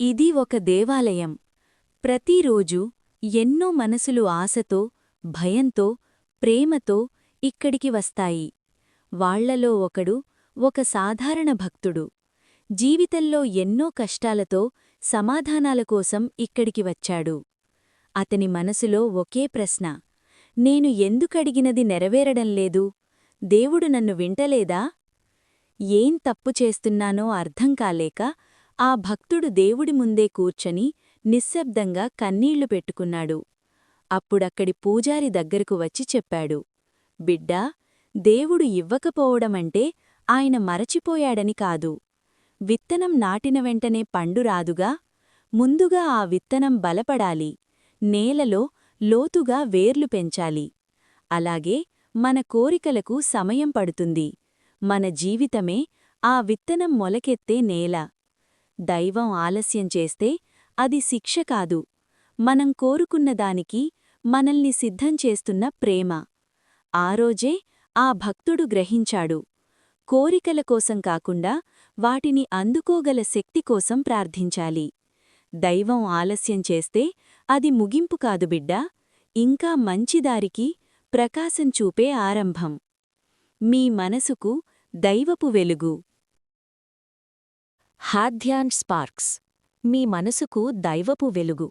ఇది ఒక దేవాలయం. ప్రతిరోజు ఎన్నో మనసులు ఆశతో భయంతో ప్రేమతో ఇక్కడికి వస్తాయి. వాళ్ళలో ఒకడు ఒక సాధారణ భక్తుడు. జీవితంలో ఎన్నో కష్టాలతో సమాధానాల కోసం ఇక్కడికి వచ్చాడు. అతని మనసులో ఒకే ప్రశ్న. నేను ఎందుకడిగినది నెరవేరడం లేదు? దేవుడు నన్ను వింటలేదా? ఏం తప్పు చేస్తున్నానో అర్థం కాలేక ఆ భక్తుడు దేవుడి ముందే కూర్చొని నిశ్శబ్దంగా కన్నీళ్ళు పెట్టుకున్నాడు. అప్పుడక్కడి పూజారి దగ్గరకు వచ్చి చెప్పాడు బిడ్డా దేవుడు ఇవ్వకపోవడమంటే ఆయన మరచిపోయాడని కాదు. విత్తనం నాటిన వెంటనే పండు రాదుగా ముందుగా ఆ విత్తనం బలపడాలి నేలలో లోతుగా వేర్లు పెంచాలి. అలాగే మన కోరికలకు సమయం పడుతుంది. మన జీవితమే ఆ విత్తనం మొలకెత్తే నేల. దైవం ఆలస్యం చేస్తే అది శిక్ష కాదు. మనం కోరుకున్నదానికి మనల్ని సిద్ధం చేస్తున్న ప్రేమ. ఆ రోజే ఆ భక్తుడు గ్రహించాడు. కోరికల కోసం కాకుండా వాటిని అందుకోగల శక్తి కోసం ప్రార్థించాలి. దైవం ఆలస్యం చేస్తే అది ముగింపు కాదు బిడ్డా. ఇంకా మంచిదారికి ప్రకాశం చూపే ఆరంభం. మీ మనసుకు దైవపు వెలుగు. హాథ్యాన్ స్పార్క్స్. మీ మనసుకు దైవపు వెలుగు.